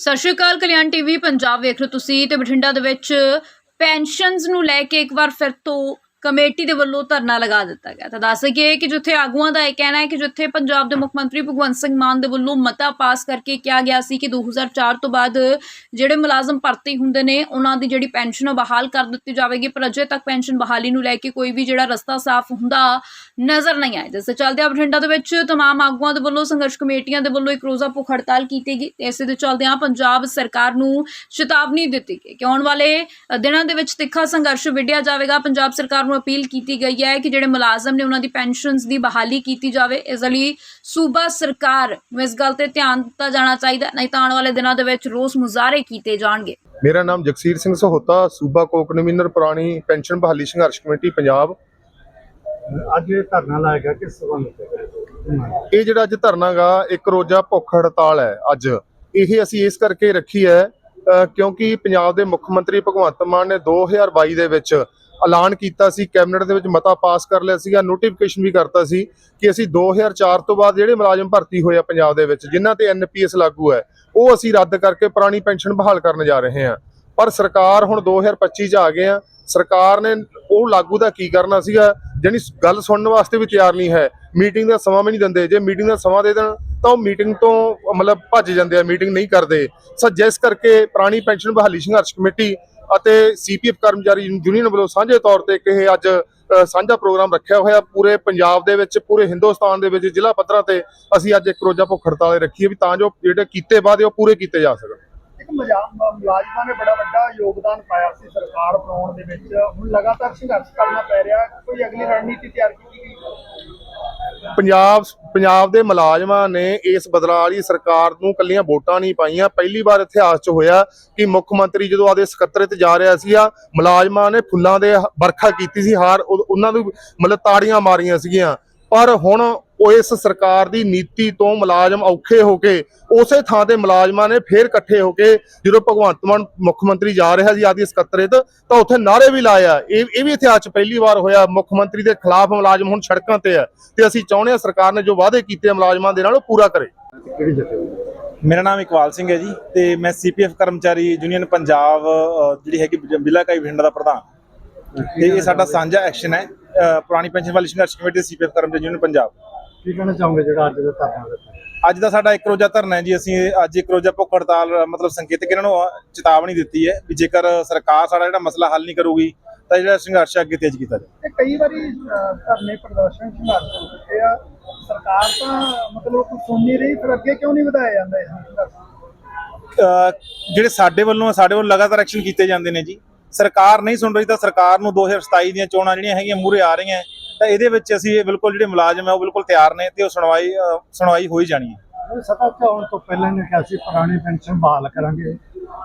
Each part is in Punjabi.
ਸਤਿ ਸ਼੍ਰੀ ਅਕਾਲ, ਕਲਿਆਣ ਟੀਵੀ, ਪੰਜਾਬ ਵੇਖ ਰਹੇ ਹੋ ਤੁਸੀਂ ਤੇ ਬਠਿੰਡਾ ਦੇ ਵਿੱਚ ਪੈਨਸ਼ਨਸ ਨੂੰ ਲੈ ਕੇ ਇੱਕ ਵਾਰ ਫਿਰ ਤੋਂ ਕਮੇਟੀ ਦੇ ਵੱਲੋਂ ਧਰਨਾ ਲਗਾ ਦਿੱਤਾ ਗਿਆ। ਤਾਂ ਦੱਸ ਦਈਏ ਕਿ ਜਿੱਥੇ ਆਗੂਆਂ ਦਾ ਇਹ ਕਹਿਣਾ ਹੈ ਕਿ ਜਿੱਥੇ ਪੰਜਾਬ ਦੇ ਮੁੱਖ ਮੰਤਰੀ ਭਗਵੰਤ ਸਿੰਘ ਮਾਨ ਦੇ ਵੱਲੋਂ ਮਤਾ ਪਾਸ ਕਰਕੇ ਕਿਹਾ ਗਿਆ ਸੀ ਕਿ 2004 ਤੋਂ ਬਾਅਦ ਜਿਹੜੇ ਮੁਲਾਜ਼ਮ ਭਰਤੀ ਹੁੰਦੇ ਨੇ, ਉਹਨਾਂ ਦੀ ਜਿਹੜੀ ਪੈਨਸ਼ਨ ਉਹ ਬਹਾਲ ਕਰ ਦਿੱਤੀ ਜਾਵੇਗੀ, ਪਰ ਅਜੇ ਤੱਕ ਪੈਨਸ਼ਨ ਬਹਾਲੀ ਨੂੰ ਲੈ ਕੇ ਕੋਈ ਵੀ ਜਿਹੜਾ ਰਸਤਾ ਸਾਫ਼ ਹੁੰਦਾ ਨਜ਼ਰ ਨਹੀਂ ਆਇਆ। ਜਿਸ ਦੇ ਚੱਲਦੇ ਬਠਿੰਡਾ ਦੇ ਵਿੱਚ ਤਮਾਮ ਆਗੂਆਂ ਦੇ ਵੱਲੋਂ ਸੰਘਰਸ਼ ਕਮੇਟੀਆਂ ਦੇ ਵੱਲੋਂ ਇੱਕ ਰੋਜ਼ਾ ਭੁੱਖ ਹੜਤਾਲ ਕੀਤੀ ਗਈ ਤੇ ਇਸੇ ਦੇ ਚੱਲਦਿਆਂ ਪੰਜਾਬ ਸਰਕਾਰ ਨੂੰ ਚੇਤਾਵਨੀ ਦਿੱਤੀ ਗਈ। ਕਿ ਆਉਣ ਵਾਲੇ ਦਿਨਾਂ ਦੇ ਵਿੱਚ ਤਿੱਖਾ ਸੰਘਰਸ਼ ਵਿੱਢਿਆ ਜਾਵੇਗਾ, ਪੰਜਾਬ ਸਰਕਾਰ ਨੂੰ ਅਪੀਲ ਕੀਤੀ ਗਈ ਹੈ ਕਿ ਜਿਹੜੇ ਮੁਲਾਜ਼ਮ ਨੇ ਉਹਨਾਂ ਦੀ ਪੈਨਸ਼ਨਸ ਦੀ ਬਹਾਲੀ ਕੀਤੀ ਜਾਵੇ। ਇਸ ਲਈ ਸੂਬਾ ਸਰਕਾਰ ਨੂੰ ਇਸ ਗੱਲ ਤੇ ਧਿਆਨ ਦਿੱਤਾ ਜਾਣਾ ਚਾਹੀਦਾ ਨਹੀਂ ਤਾਂ ਆਉਣ ਵਾਲੇ ਦਿਨਾਂ ਦੇ ਵਿੱਚ ਰੋਸ ਮੁਜ਼ਾਹਰੇ ਕੀਤੇ ਜਾਣਗੇ। ਮੇਰਾ ਨਾਮ ਜਗਸੀਰ ਸਿੰਘ ਸਹੋਤਾ ਸੂਬਾ ਕੋਕ ਕਨਵੀਨਰ ਪੁਰਾਣੀ ਪੈਨਸ਼ਨ ਬਹਾਲੀ ਸੰਘਰਸ਼ ਕਮੇਟੀ ਪੰਜਾਬ। ਅੱਜ ਇਹ ਧਰਨਾ ਲਾਇਆ ਗਿਆ ਕਿਸ ਸੰਬੰਧ ਇਹ ਜਿਹੜਾ ਅੱਜ ਧਰਨਾ ਗਾ ਇੱਕ ਰੋਜ਼ਾ ਭੁੱਖ ਹੜਤਾਲ ਹੈ ਅੱਜ। ਇਹ ਅਸੀਂ ਇਸ ਕਰਕੇ ਰੱਖੀ ਹੈ ਕਿਉਂਕਿ ਪੰਜਾਬ ਦੇ ਮੁੱਖ ਮੰਤਰੀ ਭਗਵੰਤ ਮਾਨ ਨੇ 2022 ਦੇ ਵਿੱਚ ਐਲਾਨ ਕੀਤਾ ਸੀ, ਕੈਬਨਿਟ ਦੇ ਵਿੱਚ ਮਤਾ ਪਾਸ ਕਰ ਲਿਆ ਸੀਗਾ ਨੋਟੀਫਿਕੇਸ਼ਨ ਵੀ ਕਰਤਾ ਸੀ ਕਿ ਅਸੀਂ 2004 ਤੋਂ ਬਾਅਦ ਜਿਹੜੇ ਮੁਲਾਜ਼ਮ ਭਰਤੀ ਹੋਏ ਆ ਪੰਜਾਬ ਦੇ ਵਿੱਚ, ਜਿਨ੍ਹਾਂ ਤੇ ਐਨਪੀਐਸ ਲਾਗੂ ਹੈ, ਉਹ ਅਸੀਂ ਰੱਦ ਕਰਕੇ ਪੁਰਾਣੀ ਪੈਨਸ਼ਨ ਬਹਾਲ ਕਰਨ ਜਾ ਰਹੇ ਹਾਂ। ਪਰ ਸਰਕਾਰ ਹੁਣ 2025 ਚ ਆ ਗਏ ਆ, ਸਰਕਾਰ ਨੇ ਉਹ ਲਾਗੂ ਦਾ ਕੀ ਕਰਨਾ ਸੀਗਾ, ਜਾਣੀ ਗੱਲ ਸੁਣਨ ਵਾਸਤੇ ਵੀ ਤਿਆਰ ਨਹੀਂ ਹੈ। ਮੀਟਿੰਗ ਦਾ ਸਮਾਂ ਵੀ ਨਹੀਂ ਦਿੰਦੇ, ਜੇ ਮੀਟਿੰਗ ਦਾ ਸਮਾਂ ਦੇ ਦੇਣ, ਤਾਂ ਉਹ ਮੀਟਿੰਗ ਤੋਂ ਮਤਲਬ ਭੱਜ ਜਾਂਦੇ ਆ, ਮੀਟਿੰਗ ਨਹੀਂ ਕਰਦੇ। ਸੋ ਜਿਸ ਕਰਕੇ ਪੁਰਾਣੀ ਪੈਨਸ਼ਨ ਬਹਾਲੀ ਸੰਘਰਸ਼ ਕਮੇਟੀ ਅਤੇ ਸੀਪੀਐਫ ਕਰਮਚਾਰੀ ਯੂਨੀਅਨ ਵੱਲੋਂ ਸਾਂਝੇ ਤੌਰ ਤੇ ਇਹ ਅੱਜ ਸਾਂਝਾ ਪ੍ਰੋਗਰਾਮ ਰੱਖਿਆ ਹੋਇਆ ਪੂਰੇ ਪੰਜਾਬ ਦੇ ਵਿੱਚ, ਪੂਰੇ ਹਿੰਦੁਸਤਾਨ ਦੇ ਵਿੱਚ, ਜ਼ਿਲ੍ਹਾ ਪੱਧਰਾਂ ਤੇ ਅਸੀਂ ਅੱਜ ਇੱਕ ਰੋਜ਼ਾ ਭੁੱਖ ਹੜਤਾਲ ਰੱਖੀ ਹੈ ਵੀ ਤਾਂ ਜੋ ਜਿਹੜੇ ਕੀਤੇ ਵਾਅਦੇ ਉਹ ਪੂਰੇ ਕੀਤੇ ਜਾ ਸਕਣ। ਇੱਕ ਮੁਲਾਜ਼ਮਾਂ ਨੇ ਬੜਾ ਵੱਡਾ ਯੋਗਦਾਨ ਪਾਇਆ ਸੀ ਸਰਕਾਰ ਬਣਾਉਣ ਦੇ ਵਿੱਚ। ਹੁਣ ਲਗਾਤਾਰ ਸੰਘਰਸ਼ ਕਰਨਾ ਪੈ ਰਿਹਾ। ਕੋਈ ਅਗਲੀ ਰਣਨੀਤੀ ਤਿਆਰ ਕੀਤੀ ਗਈ? ਪੰਜਾਬ ਪੰਜਾਬ ਦੇ ਮੁਲਾਜ਼ਮਾਂ ਨੇ ਇਸ ਬਦਲਾਅ ਵਾਲੀ ਸਰਕਾਰ ਨੂੰ ਕੱਲੀਆਂ ਵੋਟਾਂ ਨਹੀਂ ਪਾਈਆਂ। ਪਹਿਲੀ ਵਾਰ ਇਤਿਹਾਸ 'ਚ ਹੋਇਆ ਕਿ ਮੁੱਖ ਮੰਤਰੀ ਜਦੋਂ ਆਦੇ ਸਕੱਤਰੇਤ ਜਾ ਰਿਹਾ ਸੀਗਾ, ਮੁਲਾਜ਼ਮਾਂ ਨੇ ਫੁੱਲਾਂ ਦੇ ਵਰਖਾ ਕੀਤੀ ਸੀ, ਹਾਰ ਉਹਨਾਂ ਨੂੰ ਮਤਲਬ ਤਾੜੀਆਂ ਮਾਰੀਆਂ ਸੀਗੀਆਂ। ਪਰ ਹੁਣ ਉਹ ਇਸ ਸਰਕਾਰ ਦੀ ਨੀਤੀ ਤੋਂ ਮੁਲਾਜ਼ਮ ਔਖੇ ਹੋ ਕੇ ਉਸੇ ਥਾਂ ਤੇ ਮੁਲਾਜ਼ਮਾਂ ਨੇ ਫੇਰ ਇਕੱਠੇ ਹੋ ਕੇ ਜਦੋਂ ਭਗਵੰਤ ਮਾਨ ਮੁੱਖ ਮੰਤਰੀ ਜਾ ਰਿਹਾ ਸੀ ਆਦੀ ਸਕੱਤਰੇਤ ਤਾਂ ਉੱਥੇ ਨਾਰੇ ਵੀ ਲਾਇਆ ਇਹ ਇਹ ਵੀ ਇਤਿਹਾਸ 'ਚ ਪਹਿਲੀ ਵਾਰ ਹੋਇਆ ਮੁੱਖ ਮੰਤਰੀ ਦੇ ਖਿਲਾਫ ਮੁਲਾਜ਼ਮ ਹੁਣ ਸੜਕਾਂ ਤੇ ਆ ਤੇ ਅਸੀਂ ਚਾਹੁੰਦੇ ਹਾਂ ਸਰਕਾਰ ਨੇ ਜੋ ਵਾਅਦੇ ਕੀਤੇ ਮੁਲਾਜ਼ਮਾਂ ਦੇ ਨਾਲ ਉਹ ਪੂਰਾ ਕਰੇ। ਮੇਰਾ ਨਾਮ ਇਕਬਾਲ ਸਿੰਘ ਹੈ ਜੀ ਤੇ ਮੈਂ ਸੀਪੀਐਫ ਕਰਮਚਾਰੀ ਯੂਨੀਅਨ ਪੰਜਾਬ ਜਿਹੜੀ ਹੈਗੀ ਜ਼ਿਲ੍ਹਾ ਇਕਾਈ ਬਠਿੰਡਾ ਦਾ ਪ੍ਰਧਾਨ। ਤੇ ਇਹ ਸਾਡਾ ਸਾਂਝਾ ਐਕਸ਼ਨ ਹੈ ਪੁਰਾਣੀ ਪੈਨਸ਼ਨ ਵਾਲੀ ਸੰਘਰਸ਼ ਕਮੇਟੀ ਸੀਪੀਐਫ ਕਰਮਚਾਰੀ ਯੂਨੀਅਨ ਪੰਜਾਬ। ਕੀ ਕਹਿਣਾ ਚਾਹੋਗੇ ਜਿਹੜਾ ਅੱਜ ਦਾ ਧਰਨਾ ਦਿੱਤਾ ਅੱਜ ਦਾ ਸਾਡਾ ਇੱਕ ਰੋਜ਼ਾ ਧਰਨਾ ਹੈ ਜੀ ਅਸੀਂ ਅੱਜ ਇੱਕ ਰੋਜ਼ਾ ਭੁੱਖ ਹੜਤਾਲ ਮਤਲਬ ਸੰਕੇਤਕ ਇਹਨਾਂ ਨੂੰ ਚੇਤਾਵਨੀ ਦਿੱਤੀ ਹੈ ਵੀ ਜੇਕਰ ਸਰਕਾਰ ਸਾਡਾ ਜਿਹੜਾ ਮਸਲਾ ਹੱਲ ਨਹੀਂ ਕਰੂਗੀ ਤਾਂ ਜਿਹੜਾ ਸੰਘਰਸ਼ ਅੱਗੇ ਤੇਜ਼ ਕੀਤਾ ਜਾਵੇ। ਇਹ ਕਈ ਵਾਰੀ ਧਰਨੇ ਪ੍ਰਦਰਸ਼ਨ ਸੰਘਰਸ਼ ਹੁੰਦੇ ਆ। ਸਰਕਾਰ ਤਾਂ ਮਤਲਬ ਕੁਝ ਸੁਣ ਨਹੀਂ ਰਹੀ ਫਿਰ ਅੱਗੇ ਕਿਉਂ ਨਹੀਂ ਵਧਾਇਆ ਜਾਂਦਾ ਇਹ ਜਿਹੜੇ ਸਾਡੇ ਵੱਲੋਂ ਸਾਡੇ ਵੱਲੋਂ ਲਗਾਤਾਰ ਐਕਸ਼ਨ ਕੀਤੇ ਜਾਂਦੇ ਨੇ ਜੀ। ਸਰਕਾਰ ਨਹੀਂ ਸੁਣ ਰਹੀ ਤਾਂ ਸਰਕਾਰ ਨੂੰ 2027 ਦੀਆਂ ਚੋਣਾਂ ਜਿਹੜੀਆਂ ਹੈਗੀਆਂ ਮੂਰੇ ਆ ਰਹੀਆਂ ਤਾਂ ਇਹਦੇ ਵਿੱਚ ਅਸੀਂ ਇਹ ਬਿਲਕੁਲ ਜਿਹੜੇ ਮੁਲਾਜ਼ਮ ਹੈ ਉਹ ਬਿਲਕੁਲ ਤਿਆਰ ਨੇ ਤੇ ਉਹ ਸੁਣਵਾਈ ਸੁਣਵਾਈ ਹੋਈ ਜਾਣੀ ਹੈ। ਸਤਾ ਚਾਉਣ ਤੋਂ ਪਹਿਲਾਂ ਨੇ ਕਿਹਾ ਸੀ ਪੁਰਾਣੀ ਪੈਨਸ਼ਨ ਬਹਾਲ ਕਰਾਂਗੇ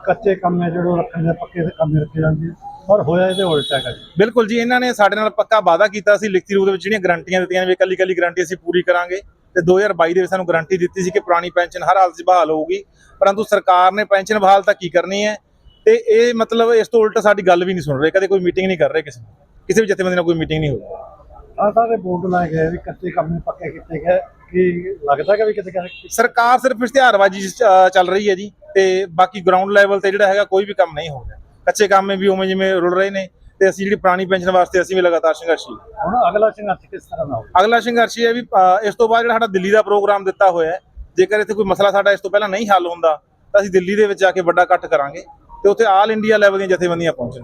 ਕੱਚੇ ਕੰਮੇ ਜਿਹੜੇ ਰੱਖਣੇ ਆਪਣੇ ਕੰਮ ਰੱਖੇ ਜਾਣਗੇ ਪਰ ਹੋਇਆ ਇਹਦੇ ਉਲਟਾ ਜੀ। ਬਿਲਕੁਲ ਜੀ ਇਹਨਾਂ ਨੇ ਸਾਡੇ ਨਾਲ ਪੱਕਾ ਵਾਅਦਾ ਕੀਤਾ ਸੀ ਲਿਖਤੀ ਰੂਪ ਦੇ ਵਿੱਚ ਜਿਹੜੀਆਂ ਗਰੰਟੀਆਂ ਦਿੱਤੀਆਂ ਨੇ ਵੀ ਇਕੱਲੀ ਇਕੱਲੀ ਗਰੰਟੀ ਅਸੀਂ ਪੂਰੀ ਕਰਾਂਗੇ ਤੇ 2022 ਦੇ ਵਿੱਚ ਸਾਨੂੰ ਗਰੰਟੀ ਦਿੱਤੀ ਸੀ ਕਿ ਪੁਰਾਣੀ ਪੈਨਸ਼ਨ ਹਰ ਹਾਲਤ 'ਚ ਬਹਾਲ ਹੋਊਗੀ ਪਰੰਤੂ ਸਰਕਾਰ ਨੇ ਪੈਨਸ਼ਨ ਬਹਾਲ ਤਾਂ ਕੀ ਕਰਨੀ ਹੈ? ਤੇ ਇਹ ਮਤਲਬ ਇਸ ਤੋਂ ਉਲਟ ਸਾਡੀ ਗੱਲ ਵੀ ਨਹੀਂ ਸੁਣ ਰਹੇ ਕਦੇ ਕੋਈ ਮੀਟਿੰਗ ਨਹੀਂ ਕਰ ਰਹੇ ਕਿਸੇ ਕਿਸੇ ਵੀ ਜਥੇਬੰਦੀ ਨਾਲ ਕੋਈ ਮੀਟਿੰਗ ਨਹੀਂ ਹੋਈ ਆ ਸਾਰੇ ਬੋਰਡ ਲਾਏ ਗਏ ਵੀ ਕੱਚੇ ਕੰਮ ਪੱਕੇ ਕੀਤੇ ਗਏ। ਕੀ ਲੱਗਦਾ ਕਿ ਵੀ ਕਿਤੇ ਕਿਤੇ ਸਰਕਾਰ ਸਿਰਫ ਇਸ਼ਤਿਹਾਰਬਾਜ਼ੀ ਚੱਲ ਰਹੀ ਹੈ ਜੀ ਤੇ ਬਾਕੀ ਗਰਾਊਂਡ ਲੈਵਲ ਤੇ ਜਿਹੜਾ ਹੈਗਾ ਕੋਈ ਵੀ ਕੰਮ ਨਹੀਂ ਹੋ ਰਿਹਾ। ਕੱਚੇ ਕੰਮ ਵੀ ਉਵੇਂ ਜਿਵੇਂ ਰੁਲ ਰਹੇ ਨੇ ਤੇ ਅਸੀਂ ਜਿਹੜੀ ਪੁਰਾਣੀ ਪੈਨਸ਼ਨ ਵਾਸਤੇ ਅਸੀਂ ਵੀ ਲਗਾਤਾਰ ਸੰਘਰਸ਼ੀ ਹੁਣ ਅਗਲਾ ਸੰਘਰਸ਼ ਕਿਸ ਤਰ੍ਹਾਂ ਦਾ ਹੋਊਗਾ ਅਗਲਾ ਸੰਘਰਸ਼ ਇਹ ਹੈ ਵੀ ਇਸ ਤੋਂ ਬਾਅਦ ਜਿਹੜਾ ਸਾਡਾ ਦਿੱਲੀ ਦਾ ਪ੍ਰੋਗਰਾਮ ਦਿੱਤਾ ਹੋਇਆ ਹੈ ਜੇਕਰ ਇੱਥੇ ਕੋਈ ਮਸਲਾ ਸਾਡਾ ਇਸ ਤੋਂ ਪਹਿਲਾਂ ਨਹੀਂ ਹੱਲ ਹੁੰਦਾ ਤਾਂ ਅਸੀਂ ਦਿੱਲੀ ਦੇ ਵਿੱਚ ਜਾ ਕੇ ਵੱਡਾ ਇਕੱਠ ਕਰਾਂਗੇ ਤੇ ਉੱਥੇ ਆਲ ਇੰਡੀਆ ਲੈਵਲ ਦੀਆਂ ਜਥੇਬੰਦੀਆਂ ਪਹੁੰਚਣ